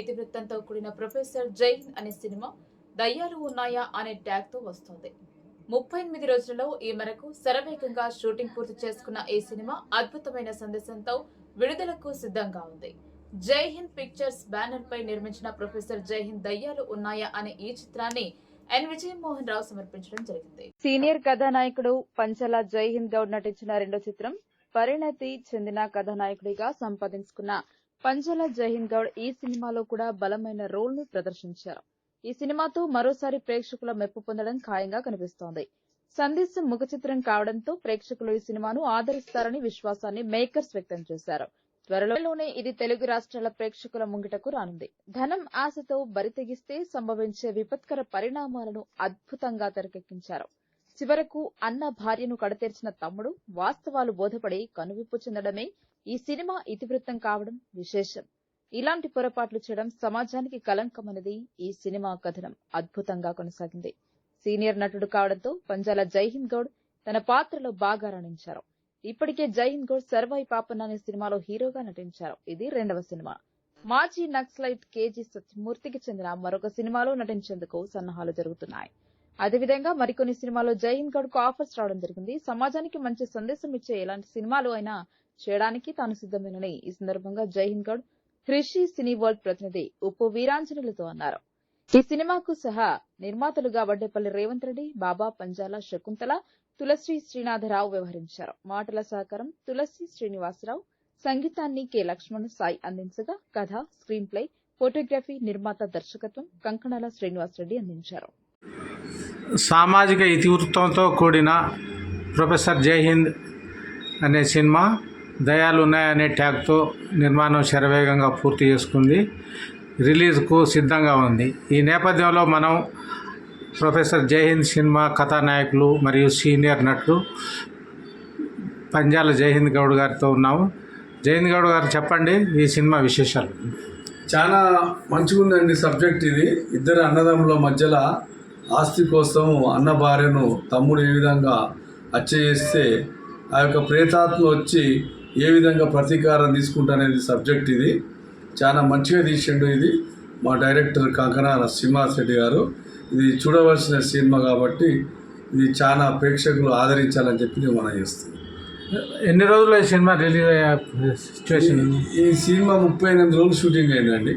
ఇతివృత్తంతో కూడిన ప్రొఫెసర్ జైన్ అనే సినిమా దయ్యాలు ఉన్నాయా అనే ట్యాగ్తో వస్తోంది. ముప్పై ఎనిమిది రోజులలో ఈ మేరకు శరవేగంగా షూటింగ్ పూర్తి చేసుకున్న ఈ సినిమా అద్భుతమైన సందేశంతో విడుదలకు సిద్ధంగా ఉంది. జై హింద్ పిక్చర్స్ బ్యానర్ పై నిర్మించిన ప్రొఫెసర్ జై హింద్ దయ్యాలు ఉన్నాయా అనే ఈ చిత్రాన్ని ఎన్. విజయమోహన్ రావు సమర్పించడం జరిగింది. సీనియర్ కథానాయకుడు పంచల జై హింద్ గౌడ్ నటించిన రెండో చిత్రం పరిణతి చెందిన కథానాయకుడిగా సంపాదించుకున్న పంజాల జై గౌడ్ ఈ సినిమాలో కూడా బలమైన రోల్ను ప్రదర్శించారు. ఈ సినిమాతో మరోసారి ప్రేక్షకుల మెప్పు పొందడం ఖాయంగా కనిపిస్తోంది. సందేశం ముఖ చిత్రం కావడంతో ప్రేక్షకులు ఈ సినిమాను ఆదరిస్తారని విశ్వాసాన్ని మేకర్స్ వ్యక్తం చేశారు. త్వరలోనే ఇది తెలుగు రాష్ట్రాల ప్రేక్షకుల ముంగిటకు రానుంది. ధనం ఆశతో బరితెగిస్తే సంభవించే విపత్కర పరిణామాలను అద్భుతంగా తెరకెక్కించారు. చివరకు అన్న భార్యను కడతెరిచిన తమ్ముడు వాస్తవాలు బోధపడి కనువిప్పు చెందడమే ఈ సినిమా ఇతివృత్తం కావడం విశేషం. ఇలాంటి పొరపాట్లు చేయడం సమాజానికి కలంకమన్నది ఈ సినిమా కథనం. అద్భుతంగా కొనసాగింది. సీనియర్ నటుడు కావడంతో పంజాల జైహింద్ గౌడ్ తన పాత్రలో బాగా రాణించారు. ఇప్పటికే జైహింద్ గౌడ్ సర్వై పాపన్న అనే సినిమాలో హీరోగా నటించారు. ఇది రెండవ సినిమా. మాజీ నక్సలైట్ కేజీ సత్యమూర్తికి చెందిన మరొక సినిమాలో నటించేందుకు సన్నాహాలు జరుగుతున్నాయి. అదేవిధంగా మరికొన్ని సినిమాలో జైహింద్ గడ్కు ఆఫర్స్ రావడం జరిగింది. సమాజానికి మంచి సందేశం ఇచ్చే ఎలాంటి సినిమాలు అయినా చేయడానికి తాను సిద్ధమేనని ఈ సందర్భంగా జైహింద్ గడ్ కృషి సినీ వరల్డ్ ప్రతినిధి ఉప్పు వీరాంజనులతో అన్నారు. ఈ సినిమాకు సహా నిర్మాతలుగా వడ్డేపల్లి రేవంత్ రెడ్డి బాబా పంజాల శకుంతల తులసి శ్రీనాథరావు వ్యవహరించారు. మాటల సహకారం తులసి శ్రీనివాసరావు. సంగీతాన్ని కె లక్ష్మణ్ సాయి అందించగా కథ స్క్రీన్ ప్లే ఫోటోగ్రఫీ నిర్మాత దర్శకత్వం కంకణాల శ్రీనివాసరెడ్డి అందించారు. సామాజిక ఇతివృత్తంతో కూడిన ప్రొఫెసర్ జైహింద్ అనే సినిమా దయాలు ఉన్నాయనే ట్యాగ్తో నిర్మాణం శరవేగంగా పూర్తి చేసుకుంది. రిలీజ్కు సిద్ధంగా ఉంది. ఈ నేపథ్యంలో మనం ప్రొఫెసర్ జై హింద్ సినిమా కథానాయకులు మరియు సీనియర్ నటుడు పంజాల జైహింద్ గౌడ్ గారితో ఉన్నాము. జై హింద్ గౌడ్ గారు చెప్పండి ఈ సినిమా విశేషాలు. చాలా మంచిగా ఉందండి సబ్జెక్ట్ ఇది. ఇద్దరు అన్నదమ్ముల మధ్యలో ఆస్తి కోసం అన్న భార్యను తమ్ముడు ఏ విధంగా హత్య చేస్తే ఆ యొక్క ప్రేతాత్మ వచ్చి ఏ విధంగా ప్రతీకారం తీసుకుంటానేది సబ్జెక్ట్ ఇది. చాలా మంచిగా తీసిండు ఇది మా డైరెక్టర్ శ్రీనివాస్ రెడ్డి గారు. ఇది చూడవలసిన సినిమా కాబట్టి ఇది చాలా ప్రేక్షకులు ఆదరించాలని చెప్పి నేను మనం చేస్తాను ఎన్ని రోజులు ఈ సినిమా రిలీజ్ అయ్యే సిచ్యువేషన్? ఈ సినిమా ముప్పై ఎనిమిది రోజులు షూటింగ్ అయిందండి.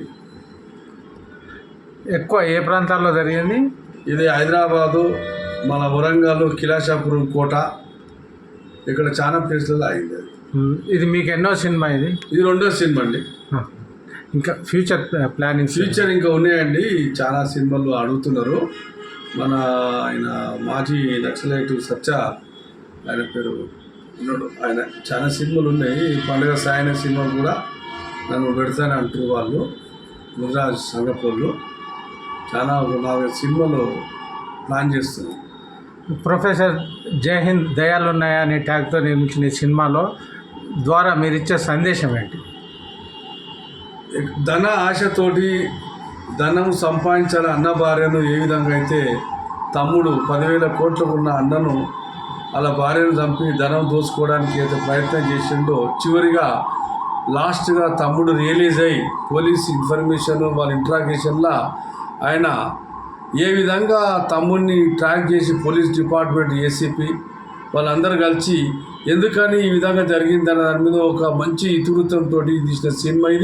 ఎక్కువ ఏ ప్రాంతాల్లో జరిగింది? ఇది హైదరాబాదు మన వరంగల్ కిలాషాపురం కోట. ఇక్కడ చాలా ప్లేస్లలో అయింది ఇది మీకు ఎన్నో సినిమా ఇది? ఇది రెండో సినిమా అండి. ఇంకా ఫ్యూచర్ ప్లానింగ్ ఫ్యూచర్ ఇంకా ఉన్నాయండి. చాలా సినిమాలు అడుగుతున్నారు. మన ఆయన మాజీ నక్సలైట్ సత్య ఆయన పేరు ఉన్నాడు. ఆయన చాలా సినిమాలు ఉన్నాయి. పండుగ సాయన సినిమా కూడా నన్ను పెడతాను అంటారు వాళ్ళు. ముద్రాజ్ సంగపూర్లు. చాలా ఒక నాలుగు సినిమాలు ప్లాన్ చేస్తున్నాం. ప్రొఫెసర్ జై హింద్ దయాలు ఉన్నాయా అనే ట్యాగ్తో నిర్మించిన ఈ సినిమాలో ద్వారా మీరు ఇచ్చే సందేశం ఏంటి? ధన ఆశతోటి ధనం సంపాదించాలి అన్న భార్యను ఏ విధంగా అయితే తమ్ముడు పదివేల కోట్లకు ఉన్న అన్నను అలా భార్యను చంపి ధనం దోసుకోవడానికి అయితే ప్రయత్నం చేసిండో చివరిగా లాస్ట్గా తమ్ముడు రియలైజ్ అయ్యి పోలీస్ ఇన్ఫర్మేషన్ వాళ్ళ ఇంట్రాగేషన్లో ఆయన ఏ విధంగా తమ్ముడిని ట్రాక్ చేసి పోలీస్ డిపార్ట్మెంట్ ఏసీపీ వాళ్ళందరూ కలిసి ఎందుకని ఈ విధంగా జరిగిందన్న దాని మీద ఒక మంచి ఇతివృత్తంతో తీసిన సినిమా ఇది.